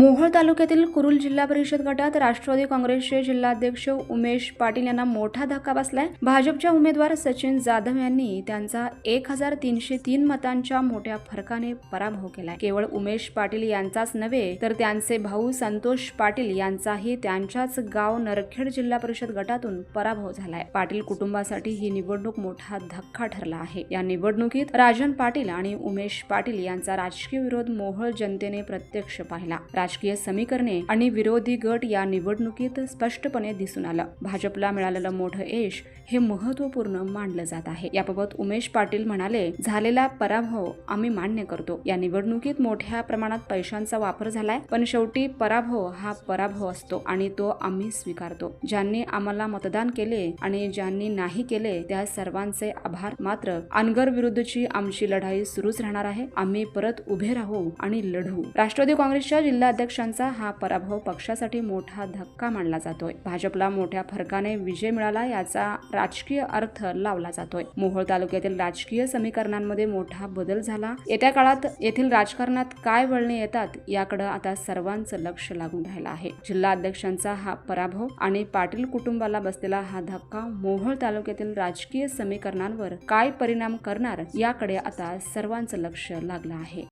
मोहोळ तालुक्यातील कुरुल जिल्हा परिषद गटात राष्ट्रवादी काँग्रेसचे जिल्हाध्यक्ष उमेश पाटील यांना मोठा धक्का बसलाय. भाजपच्या उमेदवार सचिन जाधव यांनी त्यांचा एक हजार तीनशे तीन मतांच्या मोठ्या फरकाने पराभव केलाय. केवळ उमेश पाटील यांचाच नव्हे तर त्यांचे भाऊ संतोष पाटील यांचाही त्यांच्याच गाव नरखेड जिल्हा परिषद गटातून पराभव झालाय. पाटील कुटुंबासाठी ही निवडणूक मोठा धक्का ठरला आहे. या निवडणुकीत राजन पाटील आणि उमेश पाटील यांचा राजकीय विरोध मोहोळ जनतेने प्रत्यक्ष पाहिला. राजकीय समीकरणे आणि विरोधी गट या निवडणुकीत स्पष्टपणे दिसून आलं. भाजपला मिळालेलं मोठं यश हे महत्त्वपूर्ण मानलं जात आहे. याबाबत उमेश पाटील म्हणाले झालेला पराभव आम्ही मान्य करतो. या निवडणुकीत मोठ्या प्रमाणात पैशांचा वापर झालाय पण शेवटी पराभव हा पराभव असतो आणि तो आम्ही स्वीकारतो. ज्यांनी आम्हाला मतदान केले आणि ज्यांनी नाही केले त्या सर्वांचे आभार. मात्र अनगर विरुद्धची आमची लढाई सुरूच राहणार आहे. आम्ही परत उभे राहू आणि लढू. राष्ट्रवादी काँग्रेसच्या अध्यक्षांचा हा पराभव पक्षासाठी मोठा धक्का मानला जातोय. भाजपला मोठ्या फरकाने विजय मिळाला याचा राजकीय अर्थ लावला जातोय. मोहोळ तालुक्यातील राजकीय समीकरणांमध्ये मोठा बदल झाला. येत्या काळात येथील राजकारणात काय वळणे येतात याकडे आता सर्वांचं लक्ष लागून राहिलं आहे. जिल्हा अध्यक्षांचा हा पराभव आणि पाटील कुटुंबाला बसलेला हा धक्का मोहोळ तालुक्यातील राजकीय समीकरणांवर काय परिणाम करणार याकडे आता सर्वांचं लक्ष लागलं आहे.